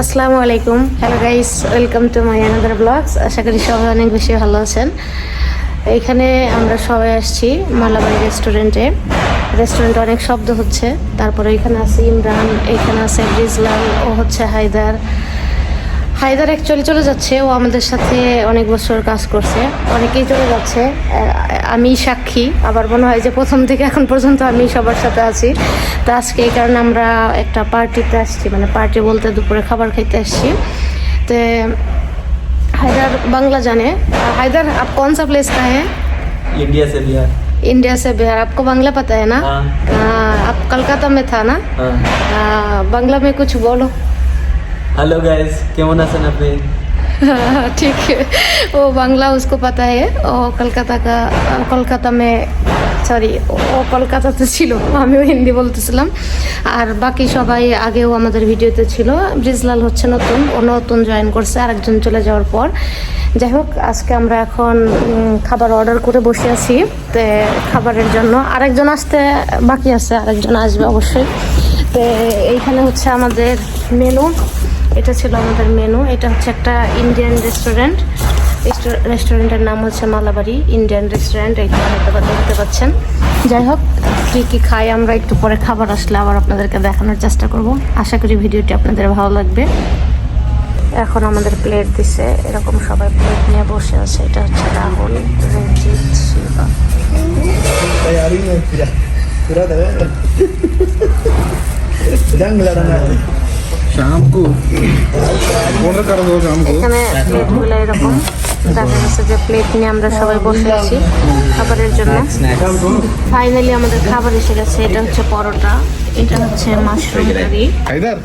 আসসালামু আলাইকুম। Hello guys welcome to my another blogs আশা করি সবাই অনেক বেশি ভালো আছেন। এখানে আমরা সবাই আসছি মালাবাড়ি রেস্টুরেন্টে রেস্টুরেন্টে অনেক শব্দ হচ্ছে। তারপরে এখানে আছে ইমরান, এখানে আছে রিজলাল ও হচ্ছে হায়দার। হায়দার অ্যাকচুয়ালি চলে যাচ্ছে ও আমাদের সাথে অনেক বছর কাজ করছে অনেকেই চলে যাচ্ছে আহ, আমি সাক্ষী আবার মনে হয় যে প্রথম থেকে এখন পর্যন্ত আমি সবার সাথে আছি তো আজকে এই কারণে আমরা একটা পার্টিতে আসছি মানে পার্টি বলতে দুপুরে খাবার খাইতে আসছি তো হায়দার বাংলা जाने हायदर आप कौन सा प्लेस का है इंडिया से बिहार इंडिया से बिहार आपको बांग्ला पता है ना हाँ। हाँ, आप कलकत्ता में था ना हाँ हाँ, बांग्ला में कुछ बोलो हेलो गाइस কেমন আছেন আপনি हाँ, ठीक है वो बांग्ला उसको पता है वो কলকাতা का কলকাতা में সরি ও কলকাতাতে ছিল আমিও হিন্দি বলতেছিলাম আর বাকি সবাই আগেও আমাদের ভিডিওতে ছিল ব্রিজলাল হচ্ছে নতুন ও নতুন জয়েন করছে আরেকজন চলে যাওয়ার পর যাই হোক আজকে আমরা এখন উম, খাবার অর্ডার করে বসে আছি তো খাবারের জন্য আরেকজন আসতে বাকি আছে আরেকজন আসবে অবশ্যই তো এইখানে হচ্ছে আমাদের মেনু এটা ছিল আমাদের মেনু এটা হচ্ছে একটা ইন্ডিয়ান রেস্টুরেন্ট রেস্টুরেন্টের নাম হচ্ছে মালাবাড়ি ইন্ডিয়ান রেস্টুরেন্ট এইটা দেখতে পাচ্ছেন যাই হোক কী কী খাই আমরা একটু পরে খাবার আসলে আবার আপনাদেরকে দেখানোর চেষ্টা করব আশা করি ভিডিওটি আপনাদের ভালো লাগবে এখন আমাদের প্লেট দিছে এরকম সবাই প্লেট নিয়ে বসে আছে এটা হচ্ছে রাহুল রঞ্জিত শিল্পা শাম কো বন্ধ করে দাও শাম কো এখানে প্লেটগুলো এরকম দেখা যাচ্ছে যে প্লেট নিয়ে আমরা সবাই বসে আছি খাবারের জন্য। ফাইনালি আমাদের খাবার এসে গেছে। এটা হচ্ছে পরোটা। এটা হচ্ছে মাশরুম কারি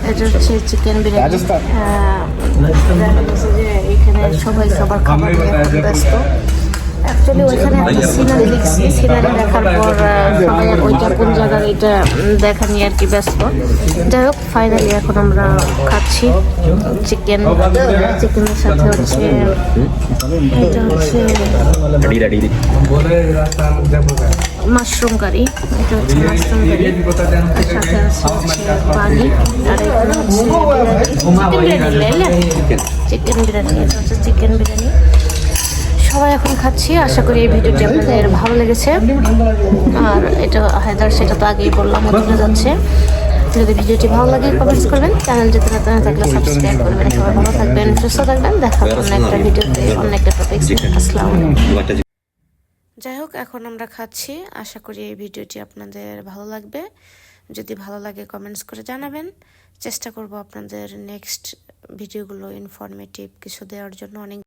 এটা হচ্ছে চিকেন বিরিয়ানি। দেখা যাচ্ছে যে এখানে সবাই সবার খাবার ব্যস্ত। অ্যাকচুয়ালি ওইখানে একটা সিনারি সিনারি দেখার পর সবাই ওইটা কোন জায়গার এটা উম, দেখা নিয়ে আর কি ব্যস্ত। যাই হোক ফাইনালি এখন আমরা খাচ্ছি চিকেন চিকেনের সাথে হচ্ছে এটা হচ্ছে মাশরুম কারি এটা হচ্ছে মাশরুম কারি আর সাথে আছে হচ্ছে পানি আর এখানে হচ্ছে বিরিয়ানি চিকেন বিরিয়ানি এটা হচ্ছে চিকেন বিরিয়ানি সবাই এখন খাচ্ছি। আশা করি এই ভিডিওটি আপনাদের ভালো লেগেছে। আর এটা হায়দার, সেটা তো আগেই বললাম ওদিকে যাচ্ছে। যদি ভিডিওটি ভালো লাগে কমেন্টস করবেন। চ্যানেল যদি নতুন হয়ে থাকলে সাবস্ক্রাইব করবেন। সবাই ভালো থাকবেন, সুস্থ থাকবেন। দেখা অন্য একটা ভিডিওতে, অন্য একটা টপিক আসসালামু আলাইকুম। যাই হোক, এখন আমরা খাচ্ছি। আশা করি এই ভিডিওটি আপনাদের ভালো লাগবে। যদি ভালো লাগে কমেন্টস করে জানাবেন। চেষ্টা করব আপনাদের নেক্সট ভিডিওগুলো ইনফরমেটিভ কিছু দেওয়ার জন্য। অনেক